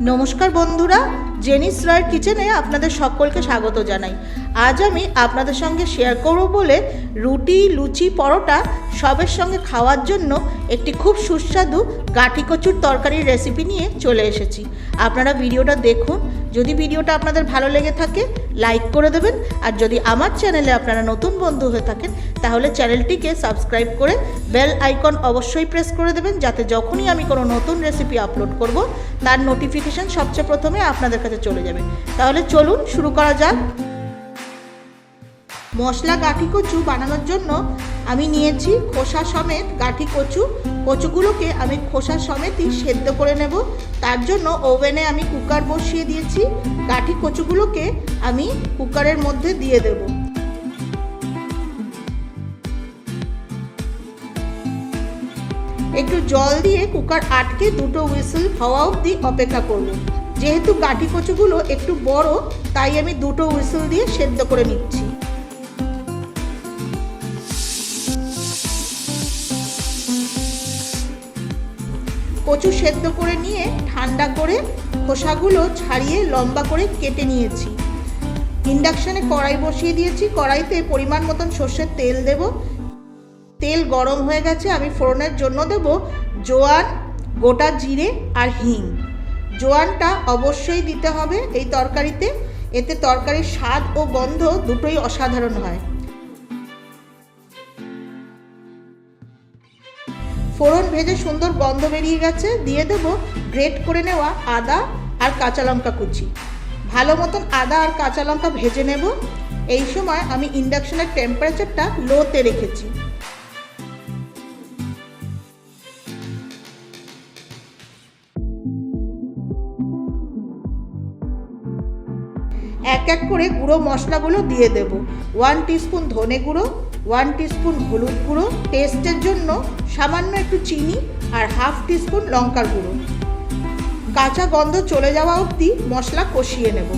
নমস্কার বন্ধুরা, জেনিস রয়ের কিচেনে আপনাদের সকলকে স্বাগত জানাই। আজ আমি আপনাদের সঙ্গে শেয়ার করব বলে রুটি, লুচি, পরোটা সবের সঙ্গে খাওয়ার জন্য একটি খুব সুস্বাদু গাঠি কচুর তরকারির রেসিপি নিয়ে চলে এসেছি। আপনারা ভিডিওটা দেখুন যদি ভিডিওটা আপনাদের ভালো লেগে থাকে লাইক করে দেবেন। আর যদি আমার চ্যানেলে আপনারা নতুন বন্ধু হয়ে থাকেন, তাহলে চ্যানেলটিকে সাবস্ক্রাইব করে বেল আইকন অবশ্যই প্রেস করে দেবেন, যাতে যখনই আমি কোনো নতুন রেসিপি আপলোড করব, তার নোটিফিকেশান সবচেয়ে প্রথমে আপনাদের কাছে চলে যাবে। তাহলে চলুন শুরু করা যাক। মশলা গাঠি কচু বানানোর জন্য আমি নিয়েছি খোসা সমেত গাঠি কচু। কচুগুলোকে আমি খোসা সমেতই সেদ্ধ করে নেব। তার জন্য ওভেনে আমি কুকার বসিয়ে দিয়েছি। গাঠি কচুগুলোকে আমি কুকারের মধ্যে দিয়ে দেব। একটু জল দিয়ে কুকার আটকে দুটো হুইসেল হওয়া অবধি অপেক্ষা করব। যেহেতু গাঠি কচুগুলো একটু বড়, তাই আমি দুটো হুইসেল দিয়ে সেদ্ধ করে নিচ্ছি। কচু সেদ্ধ করে নিয়ে ঠান্ডা করে খোসাগুলো ছাড়িয়ে লম্বা করে কেটে নিয়েছি। ইন্ডাকশানে কড়াই বসিয়ে দিয়েছি। কড়াইতে পরিমাণ মতন সর্ষের তেল দেব। তেল গরম হয়ে গেছে। আমি ফোড়নের জন্য দেব জোয়ান, গোটা জিরে আর হিং। জোয়ানটা অবশ্যই দিতে হবে এই তরকারিতে। এতে তরকারির স্বাদ ও গন্ধ দুটোই অসাধারণ হয়। ফোড়ন ভেজে সুন্দর গন্ধ বেরিয়ে গেছে, দিয়ে দেব গ্রেট করে নেওয়া আদা আর কাঁচা লঙ্কা কুচি। ভালো মতন আদা আর কাঁচা লঙ্কা ভেজে নেব। এই সময় আমি ইন্ডাকশনের টেম্পারেচারটা লোতে রেখেছি। এক এক করে গুঁড়ো মশলাগুলো দিয়ে দেব। ওয়ান টিস্পুন ধনে গুঁড়ো ওয়ান টিস্পুন হলুদ গুঁড়ো টেস্টের জন্য সামান্য একটু চিনি আর হাফ টিস্পুন লঙ্কার গুঁড়ো। কাঁচা গন্ধ চলে যাওয়া অবধি মশলা কষিয়ে নেব।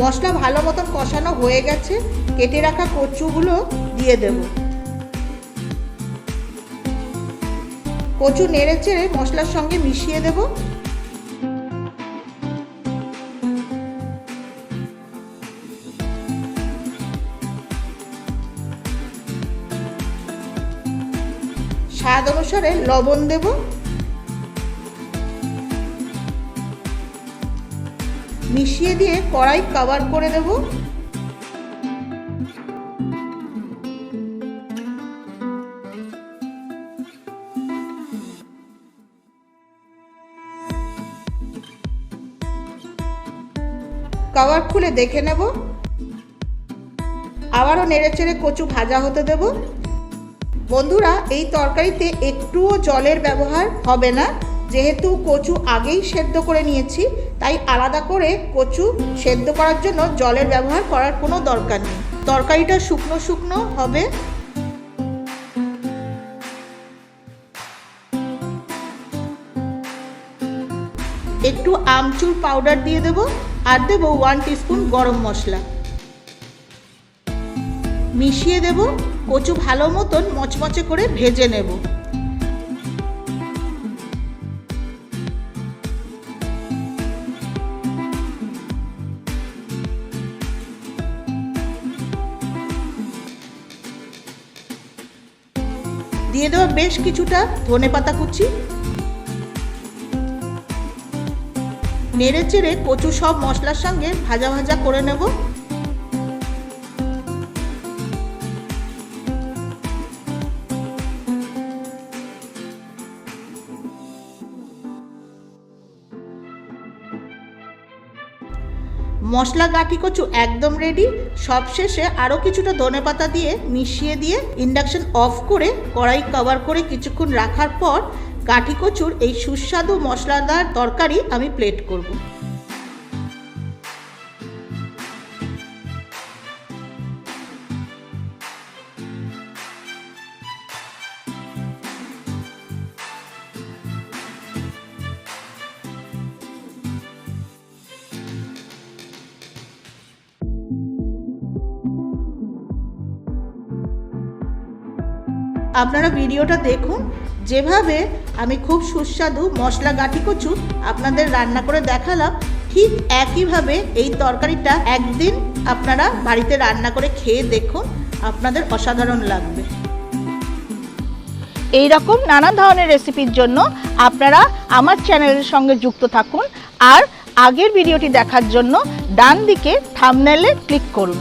মশলা ভালো মতন কষানো হয়ে গেছে, কেটে রাখা কচুগুলো দিয়ে দেব। কচু নেড়ে চেড়ে মশলার সঙ্গে মিশিয়ে দেব। স্বাদ অনুসারে লবণ দেব। মিশিয়ে দিয়ে কড়াই কভার করে দেব। কভার খুলে দেখে নেব। আবারও নেড়ে চেড়ে কচু ভাজা হতে দেব। বন্ধুরা, এই তরকারিতে একটুও জলের ব্যবহার হবে না। যেহেতু কচু আগেই সেদ্ধ করে নিয়েছি, তাই আলাদা করে কচু সেদ্ধ করার জন্য জলের ব্যবহার করার কোনো দরকার নেই। তরকারিটা শুকনো শুকনো হবে। একটু আমচুর পাউডার দিয়ে দেব আর দেব ওয়ান টিস্পুন গরম মশলা। মিশিয়ে দেব, কচু ভালো মতন মচমচে করে ভেজে নেব। দিয়ে দেওয়া বেশ কিছুটা ধনে পাতা কুচি। নেড়ে চেড়ে কচু সব মশলার সঙ্গে ভাজা ভাজা করে নেব। মশলা গাঠি কচু একদম রেডি সবশেষে আরও কিছুটা ধনে পাতা দিয়ে মিশিয়ে দিয়ে ইন্ডাকশন অফ করে কড়াই কভার করে কিছুক্ষণ রাখার পর গাঠি কচুর এই সুস্বাদু মশলাদার তরকারি আমি প্লেট করব। আপনারা ভিডিওটা দেখুন। যেভাবে আমি খুব সুস্বাদু মশলা গাঠি কচু আপনাদের রান্না করে দেখালাম, ঠিক একইভাবে এই তরকারিটা একদিন আপনারা বাড়িতে রান্না করে খেয়ে দেখুন, আপনাদের অসাধারণ লাগবে। এই রকম নানা ধরনের রেসিপির জন্য আপনারা আমার চ্যানেলের সঙ্গে যুক্ত থাকুন, আর আগের ভিডিওটি দেখার জন্য ডান দিকে থামনেলে ক্লিক করুন।